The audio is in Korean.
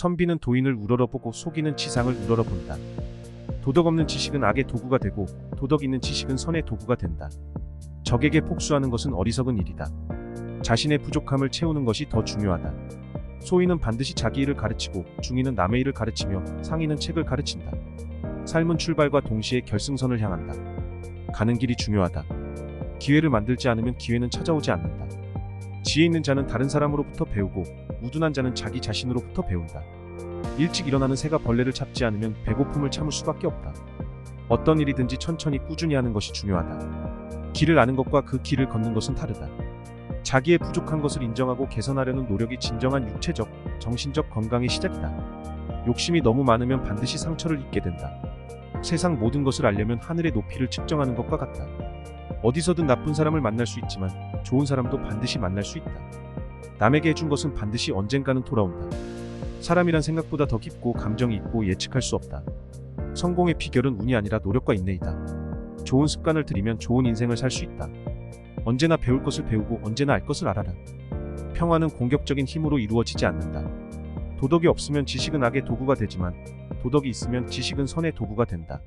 선비는 도인을 우러러보고 속이는 치상을 우러러본다. 도덕 없는 지식은 악의 도구가 되고 도덕 있는 지식은 선의 도구가 된다. 적에게 복수하는 것은 어리석은 일이다. 자신의 부족함을 채우는 것이 더 중요하다. 소인은 반드시 자기 일을 가르치고 중인은 남의 일을 가르치며 상인은 책을 가르친다. 삶은 출발과 동시에 결승선을 향한다. 가는 길이 중요하다. 기회를 만들지 않으면 기회는 찾아오지 않는다. 지혜 있는 자는 다른 사람으로부터 배우고 우둔한 자는 자기 자신으로부터 배운다. 일찍 일어나는 새가 벌레를 잡지 않으면 배고픔을 참을 수밖에 없다. 어떤 일이든지 천천히 꾸준히 하는 것이 중요하다. 길을 아는 것과 그 길을 걷는 것은 다르다. 자기의 부족한 것을 인정하고 개선하려는 노력이 진정한 육체적, 정신적 건강의 시작이다. 욕심이 너무 많으면 반드시 상처를 입게 된다. 세상 모든 것을 알려면 하늘의 높이를 측정하는 것과 같다. 어디서든 나쁜 사람을 만날 수 있지만 좋은 사람도 반드시 만날 수 있다. 남에게 해준 것은 반드시 언젠가는 돌아온다. 사람이란 생각보다 더 깊고 감정이 있고 예측할 수 없다. 성공의 비결은 운이 아니라 노력과 인내이다. 좋은 습관을 들이면 좋은 인생을 살 수 있다. 언제나 배울 것을 배우고 언제나 알 것을 알아라. 평화는 공격적인 힘으로 이루어지지 않는다. 도덕이 없으면 지식은 악의 도구가 되지만 도덕이 있으면 지식은 선의 도구가 된다.